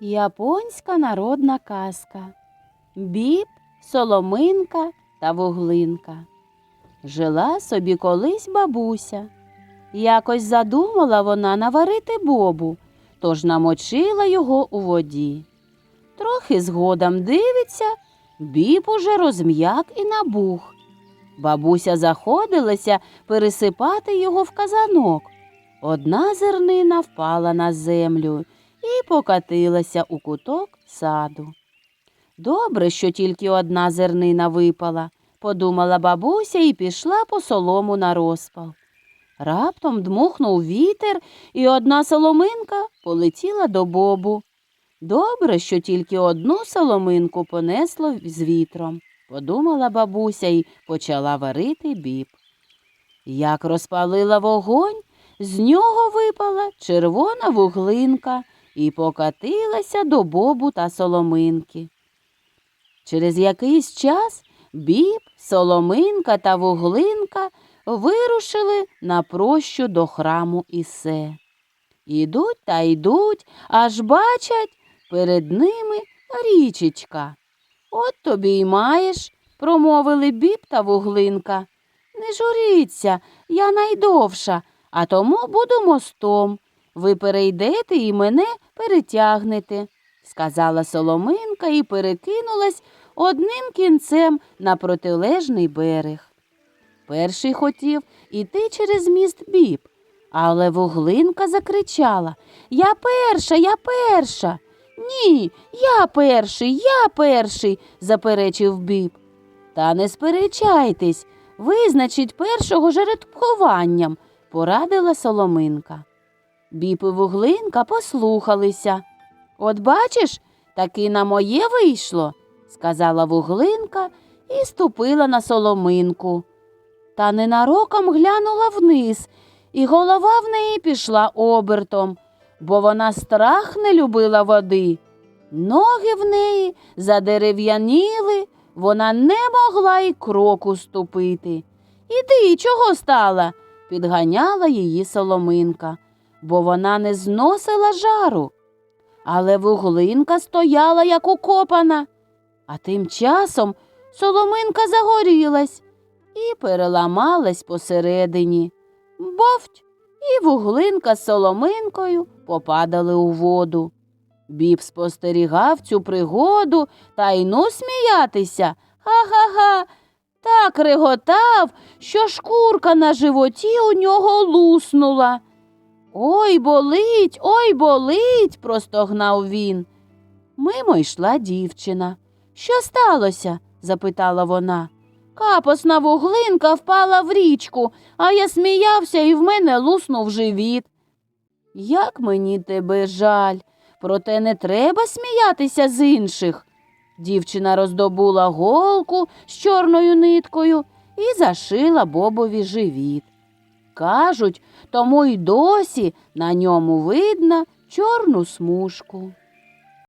Японська народна казка. Біб, соломинка та вуглинка. Жила собі колись бабуся. Якось задумала вона наварити бобу, тож намочила його у воді. Трохи згодом дивиться, біб уже розм'як і набух. Бабуся заходилася пересипати його в казанок. Одна зернина впала на землю і покатилася у куток саду. Добре, що тільки одна зернина випала, подумала бабуся і пішла по солому на розпал. Раптом дмухнув вітер, і одна соломинка полетіла до бобу. Добре, що тільки одну соломинку понесло з вітром, подумала бабуся і почала варити біб. Як розпалила вогонь, з нього випала червона вуглинка і покатилася до бобу та соломинки. Через якийсь час біб, соломинка та вуглинка вирушили на прощу до храму Ісе. Ідуть та йдуть, аж бачать перед ними річечка. От тобі й маєш, промовили біб та вуглинка. Не журіться, я найдовша, а тому буду мостом. Ви перейдете і мене перетягнете, сказала соломинка і перекинулась одним кінцем на протилежний берег. Перший хотів іти через міст біб, але вуглинка закричала Я перша, я перша. Ні, я перший, я перший, заперечив біб. Та не сперечайтесь, визначіть першого жеребкуванням, порадила соломинка. Біб і вуглинка послухалися. От бачиш, таки на моє вийшло, сказала вуглинка і ступила на соломинку. Та ненароком глянула вниз, і голова в неї пішла обертом, бо вона страх не любила води. Ноги в неї задерев'яніли, вона не могла й кроку ступити. Іди, чого стала? підганяла її соломинка, бо вона не зносила жару. Але вуглинка стояла, як укопана. А тим часом соломинка загорілась і переламалась посередині. Бовть, і вуглинка з соломинкою попадали у воду. Біб спостерігав цю пригоду та й ну сміятися. Ха-ха-ха. Так реготав, що шкурка на животі у нього луснула. Ой, болить, ой, болить, простогнав він. Мимо йшла дівчина. Що сталося? запитала вона. Капосна вуглинка впала в річку, а я сміявся і в мене луснув живіт. Як мені тебе жаль, проте не треба сміятися з інших. Дівчина роздобула голку з чорною ниткою і зашила бобові живіт. Кажуть, тому й досі на ньому видно чорну смужку.